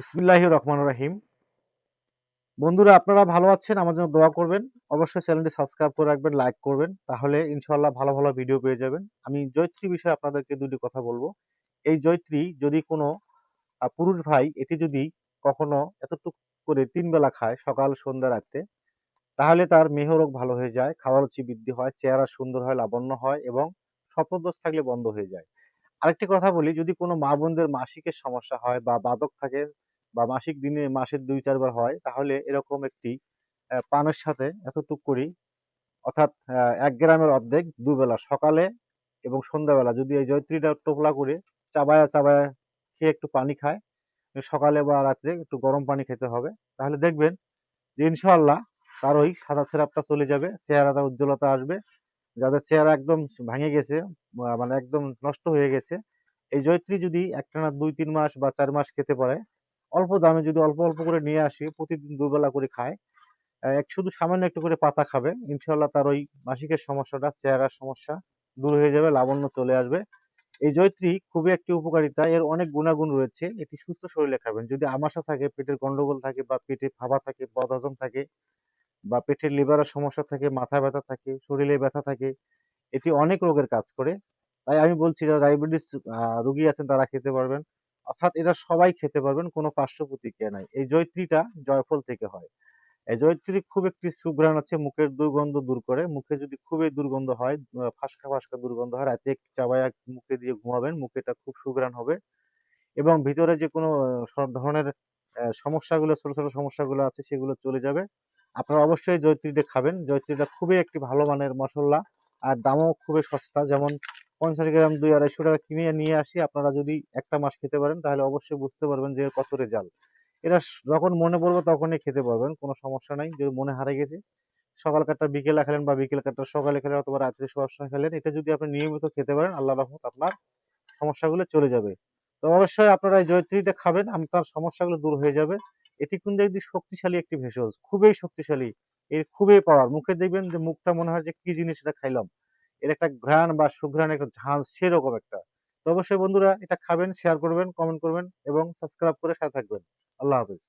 বিসমিল্লাহ রহমান রাহিম। বন্ধুরা, আপনারা ভালো আছেন? আমার জন্য দোয়া করবেন। অবশ্যই চ্যানেলটি সাবস্ক্রাইব করে রাখবেন, লাইক করবেন। তাহলে ইনশাল্লাহ ভালো ভালো ভিডিও পেয়ে যাবেন। আমি জৈত্রী বিষয়ে আপনাদেরকে দুটি কথা বলব। এই জৈত্রী যদি কোনো পুরুষ ভাই এটি যদি কখনো এতটুকু করে তিন বেলা খায় সকাল, সন্ধ্যা, রাত্রে, তাহলে তার মেহরোগ ভালো হয়ে যায়, খাওয়ার রুচি বৃদ্ধি হয়, চেহারা সুন্দর হয়, লাবণ্য হয় এবং স্বপ্নদোষ থাকলে বন্ধ হয়ে যায়। আরেকটি কথা বলি, যদি কোনো মা বোনদের মাসিকের সমস্যা হয় বা বাদক থাকে বা মাসিক দিনে মাসের দুই, চারবার হয়, তাহলে এরকম একটি পানের সাথে এতটুক করি, অর্থাৎ এক গ্রামের অর্ধেক দুবেলা সকালে এবং সন্ধ্যাবেলা। যদি এই জয়ত্রীটা টোপলা করে, চাবায়া চাবায়া খেয়ে একটু পানি খায়, সকালে বা রাত্রে একটু গরম পানি খেতে হবে, তাহলে দেখবেন যে ইনশাআল্লাহ তার ওই সাদা ছেঁড়াপটা চলে যাবে, চেহারাটা উজ্জ্বলতা আসবে। যাদের চেহারা একদম ভেঙে গেছে মানে একদম নষ্ট হয়ে গেছে, এই জয়ত্রী যদি একটানা দুই, তিন মাস বা চার মাস খেতে পারে অল্প দামে যদি অল্প অল্প করে নিয়ে আসি, প্রতিদিন দুবেলা করে খায়। এক শুধু সামান্য একটু করে পাতা খাবে। ইনশাল্লাহ তার ওই মাসিকের সমস্যাটা, চেহারার সমস্যা দূর হয়ে যাবে, লাবণ্য চলে আসবে। এই জয়ত্রী খুবই একটি উপকারিতা। এর অনেক গুণাগুণ রয়েছে। এটি সুস্থ শরীরে খাবেন। যদি আমাশা থাকে, পেটের গন্ডগোল থাকে বা পেটে ফাঁপা থাকে, বদহজম থাকে বা পেটের লিভারের সমস্যা থাকে, মাথা ব্যথা থাকে, শরীরে ব্যথা থাকে, এটি অনেক রোগের কাজ করে। তাই আমি বলছি, যারা ডায়াবেটিস রুগী আছেন, তারা খেতে পারবেন। অর্থাৎ এটা সবাই খেতে পারবেন, কোনো পার্শ্ব প্রতিক্রিয়া নাই। এই জয়ত্রীটা জয়ফল থেকে হয়। এই জয়ত্রী খুব একটি সুঘ্রাণ আছে, মুখের দুর্গন্ধ দূর করে। মুখে যদি খুবই দুর্গন্ধ হয় ফাসকা ফাসকা দুর্গন্ধ হয়, রাতে একটু চাবায়া মুখে দিয়ে ঘুমাবেন, মুখেটা খুব সুঘ্রাণ হবে। এবং ভিতরে যে কোনো সব ধরনের সমস্যাগুলো, ছোট ছোট সমস্যাগুলো আছে, সেগুলো চলে যাবে। আপনারা অবশ্যই জয়ত্রীটা খাবেন। জয়ত্রীটা খুবই একটি ভালো মানের মশলা, আর দামও খুবই সস্তা। যেমন পঞ্চাশ গ্রাম দুই আড়াইশো টাকা কিনে নিয়ে আসি। আপনারা যদি একটা মাস খেতে পারেন, তাহলে অবশ্যই বুঝতে পারবেন যে কত রেজাল্ট। এটা যখন মনে পড়বে তখনই খেতে পারবেন, কোনো সমস্যা নাই। যদি মনে হারে গেছে, সকাল কাটটা বিকেলে খেলেন বা বিকেল কাটটা সকালে খেলেন অথবা রাত্রে শোয়ার সময় খেলেন, এটা যদি আপনি নিয়মিত খেতে পারেন, আল্লাহ রহমত আপনার সমস্যাগুলো চলে যাবে। তো অবশ্যই আপনারা এই জয়ত্রীটা খাবেন আপনার সমস্যাগুলো দূর হয়ে যাবে। এটি কিন্তু একটি শক্তিশালী একটি ভেষজ, খুবই শক্তিশালী। এর খুবই পাওয়ার মুখে দেখবেন যে মুখটা মনে হয় যে কি জিনিস এটা খাইলাম। এর একটা ঘ্রাণ বা সুঘ্রাণ একটা ঝাঁজ সেরকম একটা। তো অবশ্যই বন্ধুরা এটা খাবেন শেয়ার করবেন কমেন্ট করবেন এবং সাবস্ক্রাইব করে সাথে থাকবেন। আল্লাহ হাফেজ।